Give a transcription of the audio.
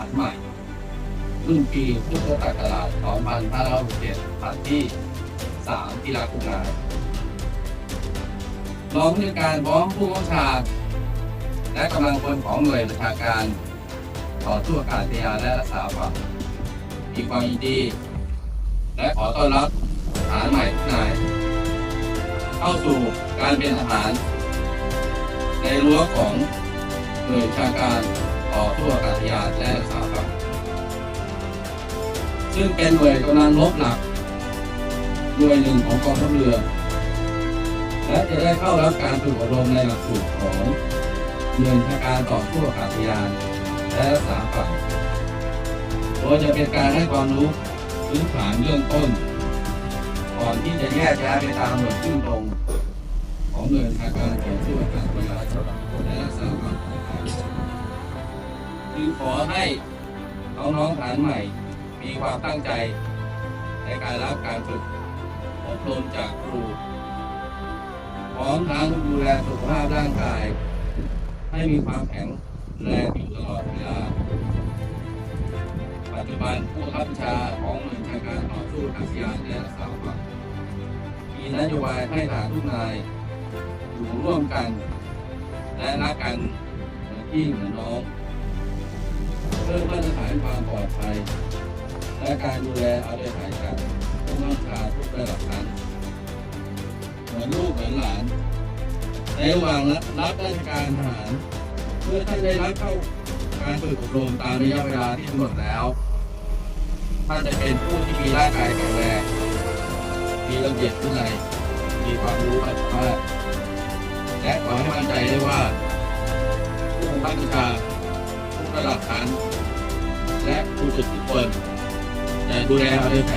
านใหม่รุ่นปีพุทธศักราช2567ฐานที่ 3 กีฬากรุงายรองผู้ในวยการร้อมผู้บังชา และกำลังพลของหน่วยประชาการ ต่อสู้อากาศยานและรักษาฝั่งมีความยินดี และขอต้อนรับทหารใหม่ทุกนาย เข้าสู่การเป็นทหาร ในรั้วของหน่วยประชาการ ต่อสู้อากาศยานและรักษาฝั่งซึ่งเป็นหน่วยกำลังรบหลักหน่วยหนึ่งของกองทัพเรือ และจะได้เข้ารับการฝึกอบรมในหลักสูตรของหน่วยบัญชาการต่อสู้อากาศยานและรักษาฝั่งโดยจะเป็นการให้ความรู้พื้นฐานเบื้องต้น ก่อนที่จะแยกย้ายไปตามหน่วยขึ้นตรงของหน่วยบัญชาการต่อสู้อากาศยานและรักษาฝั่ง งขอให้น้องๆฐานใหม่ มีความตั้งใจ ในการรับการฝึกอบรมจากครูพร้อมทั้งดูแลสุขภาพร่างกาย ให้มีความแข็งแรงอยู่ตลอดเวลา ปัจจุบันผู้บังคับชาของหน่วยชาการต่อสู้อากาศยานและรักษาฝั่งมีนโยบายให้ทหารทุกนายอยู่ร่วมกัน และรักกันเหมือนพี่เหมือนน้อง ความปลอดภัย และการดูแลเอาใจใส่กันผู้บังคับบัญชาทุกระดับชั้นเหมือนลูกเหมือนหลานในระหว่างรับราชการทหารเมื่อท่านได้รับเข้าการฝึกอบรมตามระยะเวลาที่กำหนดแล้วท่านจะเป็นผู้ที่มีร่างกายแข็งแรงมีระเบียบวินัยมีความรู้ความสามารถและขอให้มั่นใจได้ว่าผู้บังคับบัญชาทุกระดับชั้น และผู้ฝึกทุกคนจะดูแลเราด้วยใจ